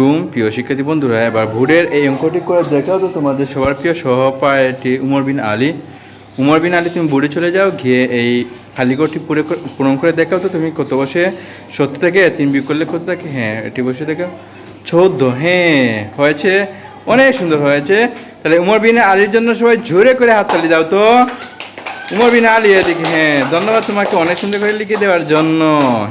আলাইকুম। প্রিয় শিক্ষার্থী বন্ধুরা, এবার ভোরের এই অঙ্কটি করে দেখাও তো তোমাদের সবার প্রিয় সহপাঠী উমর বিন আলী। উমর বিন আলী, তুমি বোর্ডে চলে যাও, গিয়ে এই খালি ঘরটি পুরে পূরণ করে দেখাও তো তুমি কত বসে। সত্য থেকে তিন বিয়োগ করলে কত থাকে? হ্যাঁ এটি বসে দেখাও। চৌদ্দ হ্যাঁ হয়েছে। অনেক সুন্দর হয়েছে। তাহলে উমর বিন আলীর জন্য সবাই জোরে করে হাততালি দাও তো। উমর বিন আলী এদিকে হ্যাঁ ধন্যবাদ তোমাকে অনেক সুন্দর করে লিখে দেওয়ার জন্য।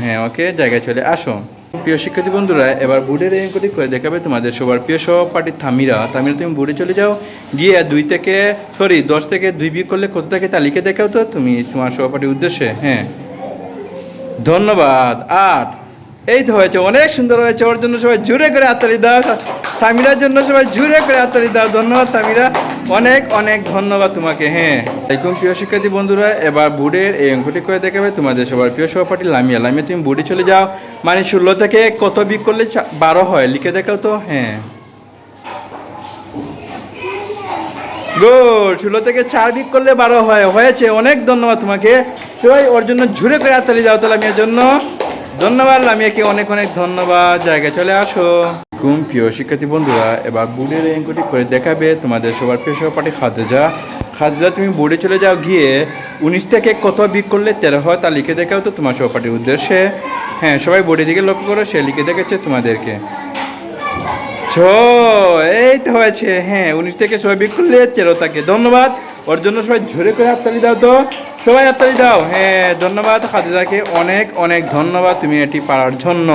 হ্যাঁ ওকে, জায়গায় চলে আসো। প্রিয় শিক্ষার্থী বন্ধুরা, এবার বুড়ের এই করে দেখাবে তোমাদের। সবার প্রিয় সহপাঠী থামিরা। থামিরা তুমি বুড়ে চলে যাও। গিয়ে দুই থেকে সরি দশ থেকে দুই বিয়োগ করলে কত থাকে তা লিখে দেখাও তো। তুমি তোমার সহপাঠীর উদ্দেশ্যে হ্যাঁ। ধন্যবাদ। আট এই তো হয়েছে, অনেক সুন্দর হয়েছে। ওর জন্য সবাই জুড়ে করে হাততালি দাও। তামিরার জন্য সবাই জুড়ে করে হাততালি দাও। ধন্যবাদ, তামিরা। অনেক অনেক ধন্যবাদ তোমাকে হ্যাঁ। এরকম প্রিয় শিক্ষার্থী বন্ধুরা, এবার বুড়ের এই অঙ্কটি করে দেখাবে। তোমাদের সবার প্রিয় সহপাঠী লামিয়া। লামিয়া, তুমি বুড়ি চলে যাও। মানে ষোলো থেকে কত বিক করলে বারো হয়? লিখে দেখাও তো হ্যাঁ। গুড ষোলো থেকে চার বিক করলে বারো হয়। হয়েছে, অনেক ধন্যবাদ তোমাকে। সবাই ওর জন্য ঝুড়ে করে হাততালি দাও তো লামিয়ার জন্য। ধন্যবাদ, লামিয়াকে অনেক অনেক ধন্যবাদ। জায়গায় চলে আসো। ঘুম প্রিয় শিক্ষার্থী বন্ধুরা, এবার বুড়ের অঙ্কটি করে দেখাবে তোমাদের সবার প্রিয় সহপাঠী খাদেজা। খাদেজা, তুমি বোর্ডে চলে যাও, গিয়ে উনিশ থেকে কত বিক করলে তেরো হয় তা লিখে দেখাও তো তোমার সহপাঠীর উদ্দেশ্যে। হ্যাঁ সবাই বোর্ডের দিকে লক্ষ্য করো, সে লিখে দেখেছে তোমাদেরকে। ছ এই তো হয়েছে। হ্যাঁ উনিশ থেকে সবাই বিক করলে তেরো থাকে ধন্যবাদ। ওর জন্য সবাই ঝরে করে হাততালি দাও তো। সবাই হাততালি দাও। হ্যাঁ ধন্যবাদ খাদিজাকে। অনেক অনেক ধন্যবাদ তুমি এটি পারার জন্য।